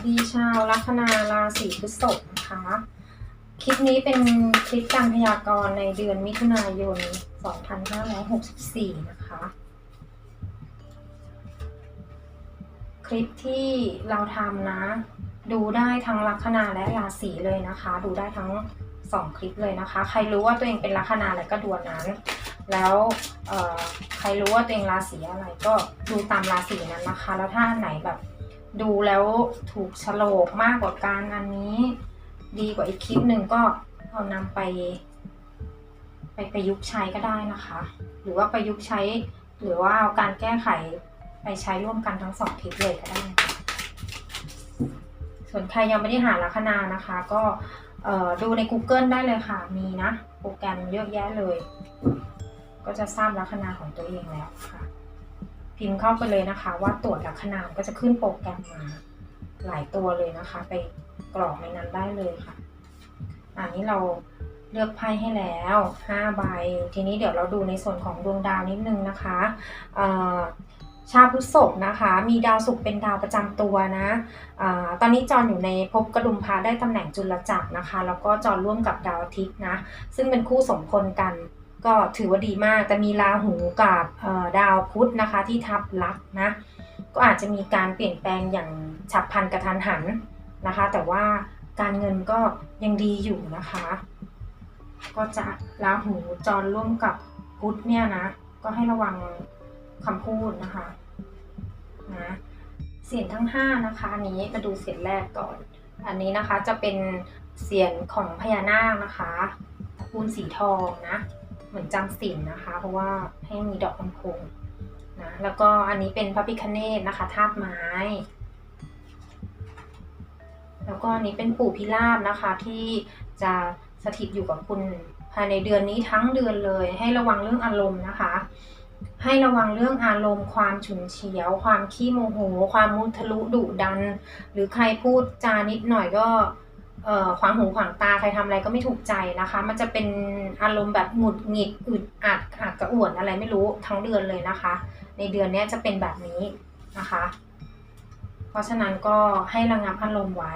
สวัสดีชาวลัคนาราศีพฤษภนะคะ คลิปนี้เป็นคลิปการพยากรณ์ในเดือนมิถุนายน 2564 นะคะ คลิปที่เราทำนะ ดูได้ทั้งลัคนาและราศีเลยนะคะ ดูได้ทั้งสองคลิปเลยนะคะ ใครรู้ว่าตัวเองเป็นลัคนาอะไรก็ดูนนั้น แล้วใครรู้ว่าตัวเองราศีอะไรก็ดูตามราศีนั้นนะคะ แล้วถ้าไหนแบบ ดูแล้วถูกโฉลกมากกว่าการอันนี้ ดีกว่าอีกคลิปหนึ่งก็เอานำไป ไปประยุกต์ใช้ก็ได้นะคะ หรือว่าประยุกต์ใช้ หรือว่าเอาการแก้ไขไปใช้ร่วมกันทั้งสองคลิปเลยก็ได้ ส่วนใครยังไม่ได้หาลัคนานะคะ ก็ดูใน Google ได้เลยค่ะ มีนะ โปรแกรมเยอะแยะเลย ก็จะทราบลัคนาของตัวเองแล้วค่ะ พิมพ์เข้าไปเลยนะคะ ว่าตรวจลัคนาก็จะขึ้นโปรแกรมมาหลายตัวเลยนะคะ ไปกรอกในนั้นได้เลยค่ะ อันนี้เราเลือกไพ่ให้แล้ว5ใบ ทีนี้เดี๋ยวเราดูในส่วนของดวงดาวนิดนึงนะคะชาวพฤษภนะคะ มีดาวศุกร์เป็นดาวประจำตัวนะอตอนนี้จรอยู่ในภพกระดุมพระได้ตำแหน่งจุลจักรนะคะ แล้วก็จรร่วมกับดาวอาทิตย์นะ ซึ่งเป็นคู่สมพลกัน ก็ถือว่าดีมาก แต่มีราหูกับดาวพุธนะคะที่ทับลักนะ ก็อาจจะมีการเปลี่ยนแปลงอย่างฉับพลันกระทันหันนะคะ แต่ว่าการเงินก็ยังดีอยู่นะคะ ก็จะราหูจรร่วมกับพุธเนี่ยนะ ก็ให้ระวังคำพูดนะคะนะเสียงทั้งห้านะคะนนี้มาดูเสียงแรกก่อน อันนี้นะคะจะเป็นเสียงของพญานาคนะคะตระกูลสีทองนะ เหมือนจำศีลนะคะ เพราะว่าให้มีดอกลำโพงนะแล้วก็อันนี้เป็นพระพิคเนตนะคะธาตุไม้ แล้วก็อันนี้เป็นปู่พิราบนะคะที่จะสถิตอยู่กับคุณภายในเดือนนี้ทั้งเดือนเลย ให้ระวังเรื่องอารมณ์นะคะ ให้ระวังเรื่องอารมณ์ ความฉุนเฉียว ความขี้โมโห ความมุทะลุดุดัน หรือใครพูดจานิดหน่อยก็ ขวางหูขวางตาใครทำอะไรก็ไม่ถูกใจนะคะ มันจะเป็นอารมณ์แบบหงุดหงิดอึดอัดอัดกระอ่วนอะไรไม่รู้ทั้งเดือนเลยนะคะ ในเดือนนี้จะเป็นแบบนี้นะคะ เพราะฉะนั้นก็ให้ระงับอารมณ์ไว้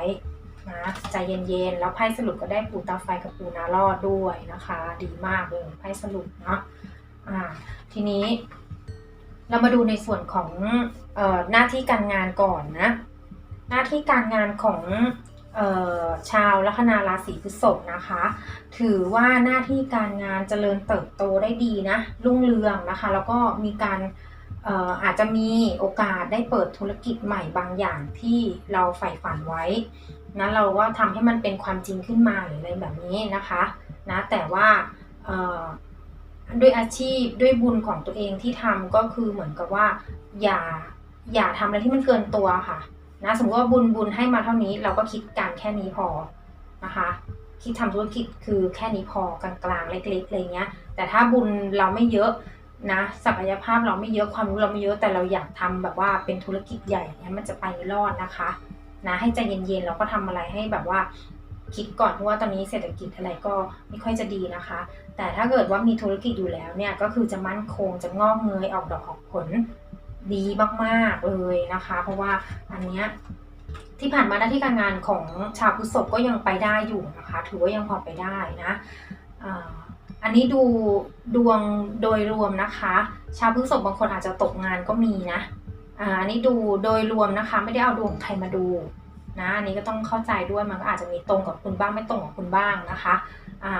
นะใจเย็นๆแล้วไพ่สรุปก็ได้ปูตาไฟกับปูนารอดด้วยนะคะ ดีมากเลยไพ่สรุปเนาะอ่าทีนี้เรามาดูในส่วนของออหน้าที่การงานก่อนนะ หน้าที่การงานของ ชาวลัคนาราศีพฤษภนะคะ ถือว่าหน้าที่การงานเจริญเติบโตได้ดีนะ รุ่งเรืองนะคะ แล้วก็มีการอาจจะมีโอกาสได้เปิดธุรกิจใหม่บางอย่างที่เราใฝ่ฝันไว้นะเราว่าทำให้มันเป็นความจริงขึ้นมาหรืออะไรแบบนี้นะคะนะแต่ว่าด้วยอาชีพด้วยบุญของตัวเองที่ทำก็คือเหมือนกับว่าอย่าอย่าทำอะไรที่มันเกินตัวค่ะ นะสมมติว่าบุญบุญให้มาเท่านี้เราก็คิดการแค่นี้พอนะคะคิดทำธุรกิจคือแค่นี้พอกลางๆเล็กๆอะไรเงี้ย แต่ถ้าบุญเราไม่เยอะนะศักยภาพเราไม่เยอะความรู้เราไม่เยอะแต่เราอยากทำแบบว่าเป็นธุรกิจใหญ่เนี่ยมันจะไปรอดนะคะนะให้ใจเย็นๆแล้วก็ทำอะไรให้แบบว่าคิดก่อนเพราะว่าตอนนี้เศรษฐกิจอะไรก็ไม่ค่อยจะดีนะคะ แต่ถ้าเกิดว่ามีธุรกิจอยู่แล้วเนี่ยก็คือจะมั่นคงจะงอกเงยออกดอกออกผล ดีมากๆเลยนะคะ เพราะว่าอันเนี้ยที่ผ่านมาหน้าที่การงานของชาวพฤษภก็ยังไปได้อยู่นะคะ ถือว่ายังพอไปได้นะอันนี้ดูดวงโดยรวมนะคะ ชาวพฤษภบางคนอาจจะตกงานก็มีนะอันนี้ดูโดยรวมนะคะ ไม่ได้เอาดวงใครมาดูนะอันนี้ก็ต้องเข้าใจด้วยมันก็อาจจะมีตรงกับคุณบ้างไม่ตรงกับคุณบ้างนะคะ อ่า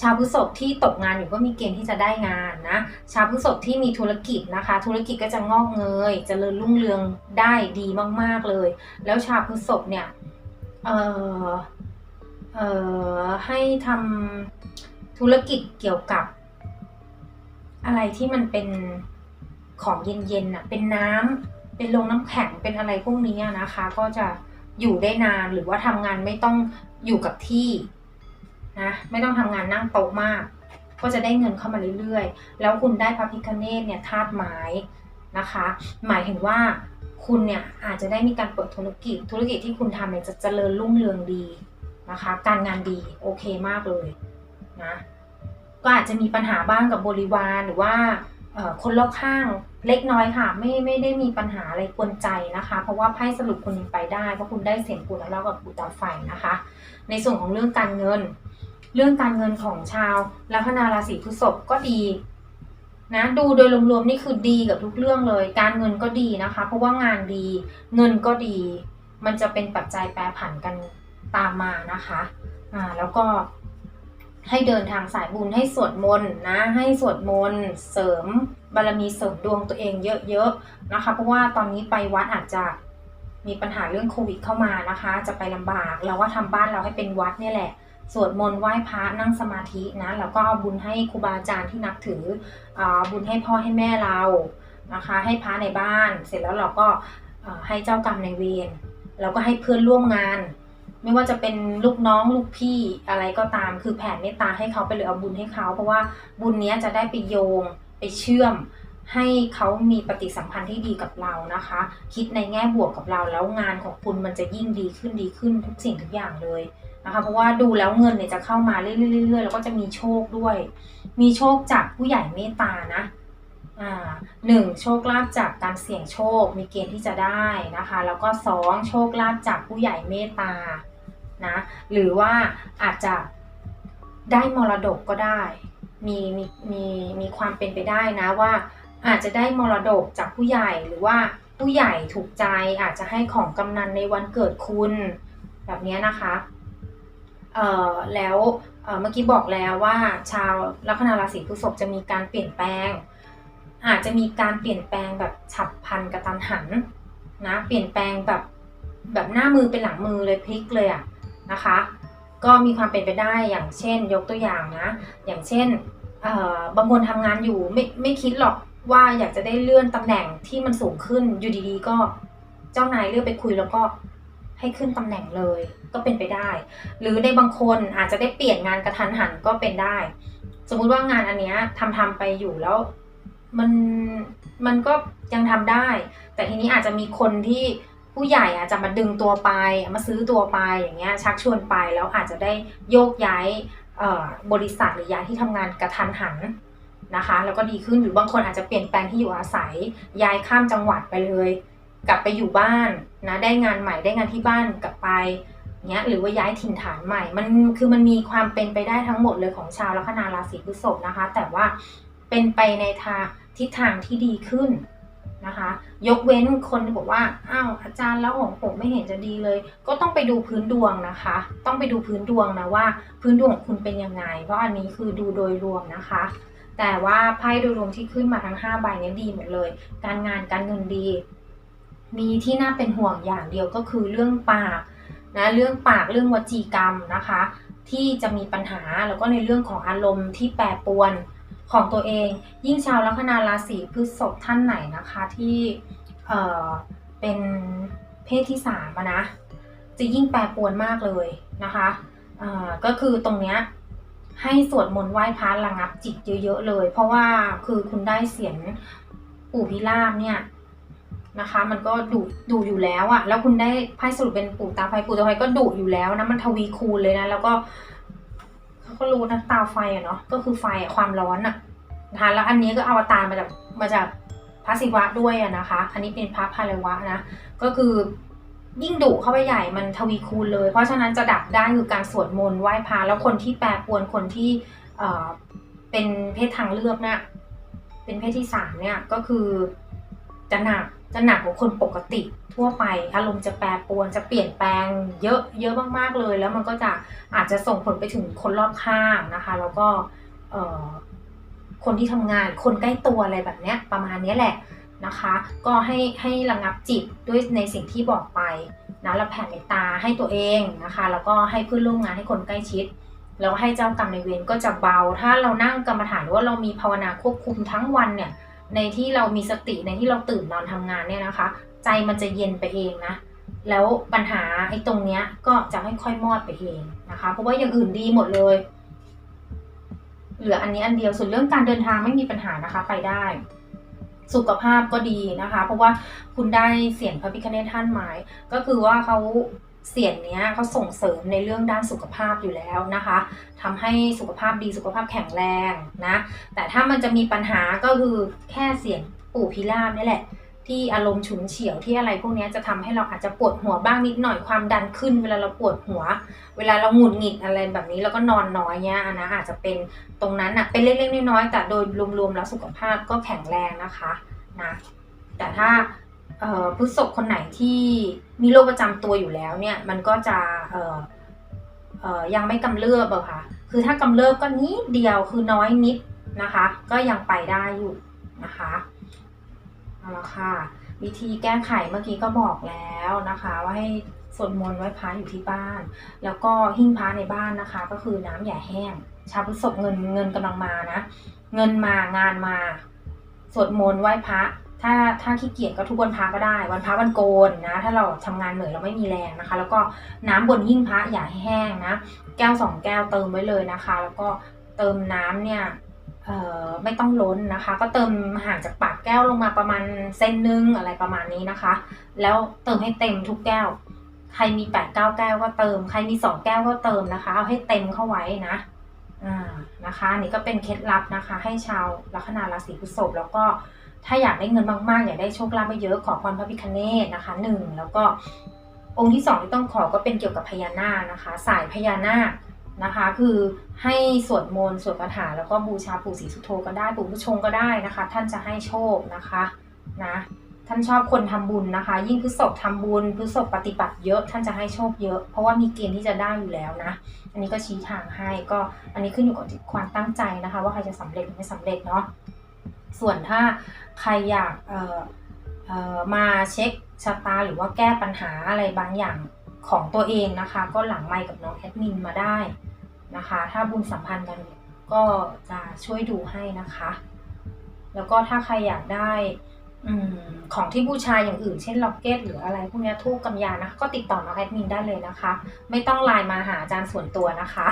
ชาวพฤษภที่ตกงานอยู่ก็มีเกณฑ์ที่จะได้งานนะ ชาวพฤษภที่มีธุรกิจนะคะ ธุรกิจก็จะงอกเงยจเจริญรุ่งเรืองได้ดีมาก ๆเลย แล้วชาวพฤษภเนี่ยเอ่อเอ่อให้ทำธุรกิจเกี่ยวกับ อะไรที่มันเป็นของเย็นๆน่ะเป็นน้ำเป็นโรงน้ำแข็งเป็นอะไรพวกนี้นะคะ ก็จะอยู่ได้นานหรือว่าทำงานไม่ต้องอยู่กับที่ นะไม่ต้องทำงานนั่งโต๊ะมาก ก็จะได้เงินเข้ามาเรื่อยๆ แล้วคุณได้พระพิคเนตเนี่ยธาตุไม้นะคะ หมายถึงว่าคุณเนี่ยอาจจะได้มีการเปิดธุรกิจ ธุรกิจที่คุณทำเนี่ยจะเจริญรุ่งเรืองดีนะคะ การงานดีโอเคมากเลยนะก็อาจจะมีปัญหาบ้างกับบริวารหรือว่า คนรอบข้างเล็กน้อยค่ะ ไม่ไม่ได้มีปัญหาอะไรกวนใจนะคะ เพราะว่าไพ่สรุปคุณยังไปได้เพราะคุณได้เสียงปูแล้วเรากับปูตาไฟนะคะ ในส่วนของเรื่องการเงิน เรื่องการเงินของชาวลัคนาราศีพฤษภก็ดีนะดูโดยรวมๆนี่คือดีกับทุกเรื่องเลย การเงินก็ดีนะคะ เพราะว่างานดีเงินก็ดี มันจะเป็นปัจจัยแปรผันกันตามมานะคะอ่าแล้วก็ ให้เดินทางสายบุญให้สวดมนต์นะ ให้สวดมนต์เสริมบารมีเสริมดวงตัวเองเยอะๆนะคะ เพราะว่าตอนนี้ไปวัดอาจจะมีปัญหาเรื่องโควิดเข้ามานะคะ จะไปลำบาก เราก็ทำบ้านเราให้เป็นวัดเนี่ยแหละ สวดมนต์ไหว้พระนั่งสมาธินะ แล้วก็เอาบุญให้ครูบาอาจารย์ที่นับถืออาบุญให้พ่อให้แม่เรานะคะ ให้พระในบ้าน เสร็จแล้วเราก็ให้เจ้ากรรมในเวรแล้วก็ให้เพื่อนร่วมงาน ไม่ว่าจะเป็นลูกน้องลูกพี่อะไรก็ตาม คือแผ่เมตตาให้เขาไปเลยเอาบุญให้เขา เพราะว่าบุญเนี้ยจะได้ไปโยงไปเชื่อมให้เขามีปฏิสัมพันธ์ที่ดีกับเรานะคะ คิดในแง่บวกกับเราแล้วงานของคุณมันจะยิ่งดีขึ้นดีขึ้นทุกสิ่งทุกอย่างเลยนะคะเพราะว่าดูแล้วเงินเนี่ยจะเข้ามาเรื่อยๆแล้วก็จะมีโชคด้วย มีโชคจากผู้ใหญ่เมตตานะอ่าหนึ่งโชคลาภจากการเสี่ยงโชคมีเกณฑ์ที่จะได้นะคะ แล้วก็สองโชคลาภจากผู้ใหญ่เมตตา นะหรือว่าอาจจะได้มรดกก็ได้ มีมีมีมีความเป็นไปได้นะว่า อาจจะได้มรดกจากผู้ใหญ่หรือว่าผู้ใหญ่ถูกใจอาจจะให้ของกำนันในวันเกิดคุณแบบนี้นะคะเอ่อแล้วเมื่อกี้บอกแล้วว่าชาวลัคนาราศีพฤษภจะมีการเปลี่ยนแปลง อาจจะมีการเปลี่ยนแปลงแบบฉับพลันกระตันหันนะเปลี่ยนแปลงแบบแบบหน้ามือเป็นหลังมือเลยพลิกเลยอะ นะคะ ก็มีความเป็นไปได้อย่างเช่น ยกตัวอย่างนะ อย่างเช่นบางคนทำงานอยู่ไม่ไม่คิดหรอกว่าอยากจะได้เลื่อนตำแหน่งที่มันสูงขึ้นอยู่ดีๆ ก็เจ้านายเรียกไปคุยแล้วก็ให้ขึ้นตำแหน่งเลยก็เป็นไปได้ หรือในบางคนอาจจะได้เปลี่ยนงานกระทันหันก็เป็นได้ สมมุติว่างานอันเนี้ยทำทำไปอยู่แล้วมันมันก็ยังทำได้ แต่ทีนี้อาจจะมีคนที่ ผู้ใหญ่อาจจะมาดึงตัวไปมาซื้อตัวไปอย่างเงี้ยชักชวนไปแล้วอาจจะได้โยกย้ายบริษัทหรือย้ายที่ทำงานกระทันหันนะคะแล้วก็ดีขึ้นหรือบางคนอาจจะเปลี่ยนแปลงที่อยู่อาศัยย้ายข้ามจังหวัดไปเลย กลับไปอยู่บ้านนะได้งานใหม่ได้งานที่บ้านกลับไปเนี้ยหรือว่าย้ายถิ่นฐานใหม่ มันคือมันมีความเป็นไปได้ทั้งหมดเลยของชาวลัคนาราศีพฤษภนะคะ แต่ว่าเป็นไปในทางทิศทางที่ดีขึ้น นะคะ ยกเว้นคนที่บอกว่าอ้าวอาจารย์แล้วของผมไม่เห็นจะดีเลย ก็ต้องไปดูพื้นดวงนะคะ ต้องไปดูพื้นดวงนะว่า พื้นดวงของคุณเป็นยังไง เพราะอันนี้คือดูโดยรวมนะคะ แต่ว่าไพ่โดยรวมที่ขึ้นมาทั้ง5ใบนี้ดีหมดเลย การงานการเงินดี มีที่น่าเป็นห่วงอย่างเดียวก็คือเรื่องปากนะเรื่องปากเรื่องวจีกรรมนะคะ ที่จะมีปัญหาแล้วก็ในเรื่องของอารมณ์ที่แปรปรวน ของตัวเอง ยิ่งชาวลัคนาราศีพฤษภท่านไหนนะคะที่เอ่อเป็นเพศที่สามนะจะยิ่งแปรปรวนมากเลยนะคะเอ่อก็คือตรงเนี้ยให้สวดมนต์ไหว้พระระงับจิตเยอะๆเลย เพราะว่าคือคุณได้เสียงปู่พิราบเนี่ยนะคะ มันก็ดุดุอยู่แล้วอะแล้วคุณได้ไพ่สรุปเป็นปู่ตาไฟปู่ตาไฟก็ดุอยู่แล้วนะมันทวีคูณเลยนะแล้วก็เขาก็รู้นะตาไฟอะเนาะก็คือไฟอะความร้อนอะ นะคะแล้วอันนี้ก็อวตารมาจากมาจากพระศิวะด้วยอะนะคะ อันนี้เป็นพระพาลวะนะ ก็คือยิ่งดุเข้าไปใหญ่มันทวีคูณเลย เพราะฉะนั้นจะดับได้คือการสวดมนต์ไหว้พระแล้วคนที่แปรปวนคนที่เอ่อเป็นเพศทางเลือกเนี่ยเป็นเพศที่สามเนี่ยก็คือจะหนักจะหนักกว่าคนปกติทั่วไปอารมณ์จะแปรปรวนจะเปลี่ยนแปลงเยอะเยอะมากๆเลย แล้วมันก็จะอาจจะส่งผลไปถึงคนรอบข้างนะคะ แล้วก็เอ่อ คนที่ทำงาน คนใกล้ตัวอะไรแบบเนี้ยประมาณเนี้ยแหละนะคะ ก็ให้ให้ระงับจิตด้วยในสิ่งที่บอกไปนะแล้วแผ่เมตตาให้ตัวเองนะคะ แล้วก็ให้เพื่อนร่วมงานให้คนใกล้ชิด แล้วให้เจ้ากรรมในเวรก็จะเบา ถ้าเรานั่งกรรมฐานหรือว่าเรามีภาวนาควบคุมทั้งวันเนี่ย ในที่เรามีสติในที่เราตื่นนอนทำงานเนี่ยนะคะ ใจมันจะเย็นไปเองนะ แล้วปัญหาไอ้ตรงเนี้ยก็จะค่อยๆมอดไปเองนะคะ เพราะว่าอย่างอื่นดีหมดเลย เหลืออันนี้อันเดียวส่วนเรื่องการเดินทางไม่มีปัญหานะคะไปได้ สุขภาพก็ดีนะคะ เพราะว่าคุณได้เสียงพระพิคเนธท่านไม้ก็คือว่าเขาเสียงเนี้ยเขาส่งเสริมในเรื่องด้านสุขภาพอยู่แล้วนะคะทำให้สุขภาพดีสุขภาพแข็งแรงนะ แต่ถ้ามันจะมีปัญหาก็คือแค่เสียงปู่พิราบนี่แหละ ที่อารมณ์ฉุนเฉียวที่อะไรพวกนี้จะทำให้เราอาจจะปวดหัวบ้างนิดหน่อยความดันขึ้น เวลาเราปวดหัว เวลาเราหงุดหงิดอะไรแบบนี้แล้วก็นอนน้อยเนี้ยนะอาจจะเป็นตรงนั้นอะเป็นเล็กๆน้อยๆแต่โดยรวมๆแล้วสุขภาพก็แข็งแรงนะคะนะแต่ถ้าเอ่อพฤษภคนไหนที่มีโรคประจำตัวอยู่แล้วเนี่ยมันก็จะยังไม่กำเริบอะค่ะคือถ้ากำเริบก็นิดเดียวคือน้อยนิดนะคะ ก็ยังไปได้อยู่นะคะ เอาละค่ะ วิธีแก้ไขเมื่อกี้ก็บอกแล้วนะคะ ว่าให้สวดมนต์ไหว้พระอยู่ที่บ้าน แล้วก็หิ้งพระในบ้านนะคะ ก็คือน้ำอย่าแห้ง ชาวพฤษภเงินเงินกำลังมานะ เงินมางานมา สวดมนต์ไหว้พระถ้าถ้าขี้เกียจก็ทุกวันพระก็ได้ วันพระวันโกนนะ ถ้าเราทำงานเหนื่อยเราไม่มีแรงนะคะ แล้วก็น้ำบนหิ้งพระอย่าให้แห้งนะ แก้วสองแก้วเติมไว้เลยนะคะ แล้วก็เติมน้ำเนี่ย ไม่ต้องล้นนะคะ ก็เติมห่างจากปากแก้วลงมาประมาณเซนนึงอะไรประมาณนี้นะคะ แล้วเติมให้เต็มทุกแก้ว ใครมีแปดเก้าแก้วก็เติม ใครมีสองแก้วก็เติมนะคะ เอาให้เต็มเข้าไว้นะอ่านะคะนี่ก็เป็นเคล็ดลับนะคะ ให้ชาวลัคนาราศีพฤษภแล้วก็ถ้าอยากได้เงินมากๆ อยากได้โชคลาภเยอะขอพรพระพิคเนตนะคะหนึ่งแล้วก็องค์ที่สองที่ต้องขอก็เป็นเกี่ยวกับพญานาคนะคะ สายพญานาค นะคะ คือให้สวดมนต์สวดคาถาแล้วก็บูชาปู่ศรีสุโธก็ได้ปู่ผู้ชงก็ได้นะคะ ท่านจะให้โชคนะคะนะท่านชอบคนทำบุญนะคะ ยิ่งพฤษภทำบุญพฤษภปฏิบัติเยอะ ท่านจะให้โชคเยอะ เพราะว่ามีเกณฑ์ที่จะได้อยู่แล้วนะ อันนี้ก็ชี้ทางให้ก็อันนี้ขึ้นอยู่กับความตั้งใจนะคะ ว่าใครจะสำเร็จหรือไม่สำเร็จเนาะส่วนถ้าใครอยากเอ่อเอ่อมาเช็คชะตาหรือว่าแก้ปัญหาอะไรบางอย่าง ของตัวเองนะคะ ก็หลังไมค์กับน้องแอดมินมาได้นะคะ ถ้าบุญสัมพันธ์กันก็จะช่วยดูให้นะคะ แล้วก็ถ้าใครอยากได้อของที่บูชายอย่างอื่นเช่นล็อกเก็ตหรืออะไรพวกนี้ทูบกำยานนะคะก็ติดต่อน้องแอดมินได้เลยนะคะ ไม่ต้องไลน์มาหาอาจารย์ส่วนตัวนะคะ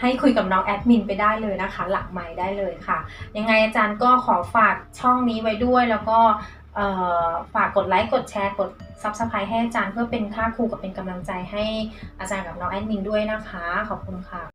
ให้คุยกับน้องแอดมินไปได้เลยนะคะ หลักไม้ได้เลยค่ะ ยังไงอาจารย์ก็ขอฝากช่องนี้ไว้ด้วยแล้วก็ฝากกดไลค์กดแชร์กด ซับสไครต์ให้อาจารย์เพื่อเป็นค่าครูกับเป็นกำลังใจให้อาจารย์กับน้องแอดมินด้วยนะคะ ขอบคุณค่ะ